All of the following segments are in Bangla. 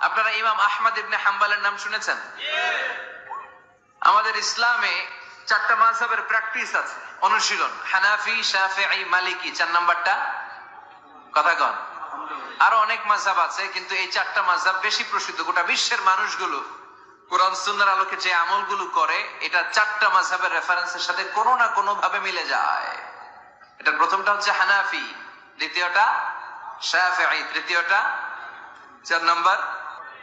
আপনারা ইমাম আহমদ ইবনে হাম্বালের নাম শুনেছেন? আমাদের ইসলামে চারটা মাযহাবের প্র্যাকটিস আছে। অনুশীলন, হানাফি, শাফিঈ, মালিকি, চার নাম্বারটা? কথা কন। আরও অনেক মাযহাব আছে, কিন্তু এই চারটা মাযহাব বেশি প্রসিদ্ধ। গোটা বিশ্বের মানুষগুলো কোরআন সুন্নাহর আলোকে যে আমলগুলো করে, এটা চারটা মাযহাবের রেফারেন্সের সাথে কোনো না কোনো ভাবে মিলে যায়। এটা প্রথমটা হচ্ছে হানাফি, দ্বিতীয়টা শাফিঈ, তৃতীয়টা চার নাম্বার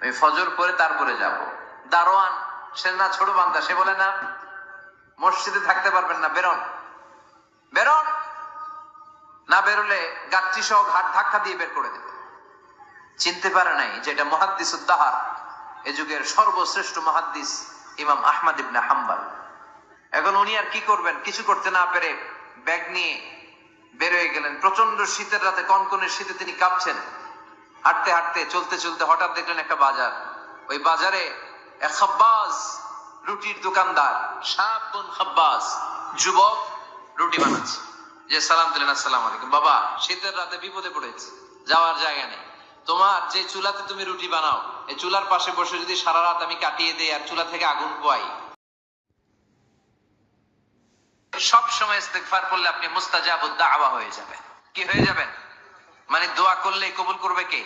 আমি ফজর পরে তারপরে যাব। দারোয়ান সে না ছোট বান্দা, সে বলে, না, মসজিদে থাকতে পারবেন না, বেরোন। বেরোন? না, বেরোলে গাচ্ছি সহ ঘাট ধাক্কা দিয়ে বের করে দেবে। চিনতে পারে নাই যে এটা মহাদ্দিস উদ্দাহার, এ যুগের সর্বশ্রেষ্ঠ মহাদ্দিস ইমাম আহমদ ইবনে হাম্বাল। এখন উনি আর কি করবেন? কিছু করতে না পেরে ব্যাগ নিয়ে বের হয়ে গেলেন। প্রচণ্ড শীতের রাতে কনকনের শীতে তিনি কাঁপছেন। হাঁটতে হাঁটতে, চলতে চলতে হঠাৎ দেখলেন একটা বাজার। ওই বাজারে এক রুটির দোকানদার সাবুন খাব্বাজ, যুবক রুটি বানাচ্ছে। যে সালাম দিলেন, আসসালাম আলাইকুম। বাবা, শীতের রাতে বিপদে পড়েছে, যাওয়ার জায়গা নেই। তোমার যে চুলাতে তুমি রুটি বানাও, এই চুলার পাশে বসে যদি সারা রাত আমি কাটিয়ে দেই আর চুলা থেকে আগুন পোয়াই। সব সময় ইস্তেগফার করলে আপনি মুস্তাজাবুদ দাওয়া হয়ে যাবেন। কি হয়ে যাবেন? দোয়া করলে কবুল করবে কে?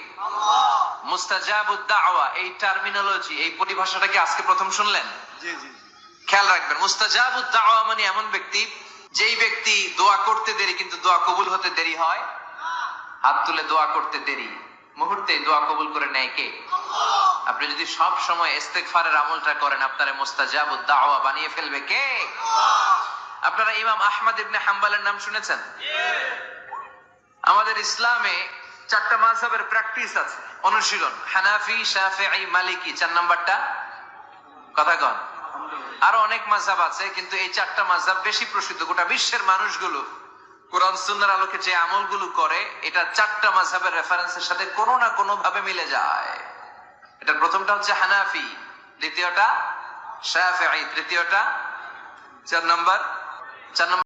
মুস্তাজাবুদ দাওয়া এই টার্মিনোলজি এই পরিভাষাটা কি আজকে প্রথম শুনলেন? খেয়াল রাখবেন মুস্তাজাবুদ দাওয়া মানে এমন ব্যক্তি যেই ব্যক্তি দোয়া করতে দেরি কিন্তু দোয়া কবুল হতে দেরি হয় হাত তুলে দোয়া করতে দেরি। মুহূর্তে দোয়া কবুল করে নেয় কে? আপনি যদি সব সময় ইস্তেগফারের আমলটা করেন আপনারা মুস্তাজাবুদ দাওয়া বানিয়ে ফেলবে কে? আপনারা ইমাম আহমদ ইবনে হাম্বালের নাম শুনেছেন? আমাদের ইসলামে চারটা মাযহাবের প্র্যাকটিস আছে। অনুশীলন। হানাফি, শাফিঈ, মালিকি, চার নাম্বারটা? কথা কন। আরও অনেক মাযহাব আছে, কিন্তু এই চারটা মাযহাব বেশি প্রসিদ্ধ। গোটা বিশ্বের মানুষগুলো কোরআন, সুন্নাহর আলোকে যে আমলগুলো করে, এটা চারটা মাযহাবের রেফারেন্সের সাথে কোনো না কোনো ভাবে মিলে যায়। এটা প্রথমটা হচ্ছে হানাফি, দ্বিতীয়টা শাফিঈ, তৃতীয়টা চার নাম্বার, চার নম্বর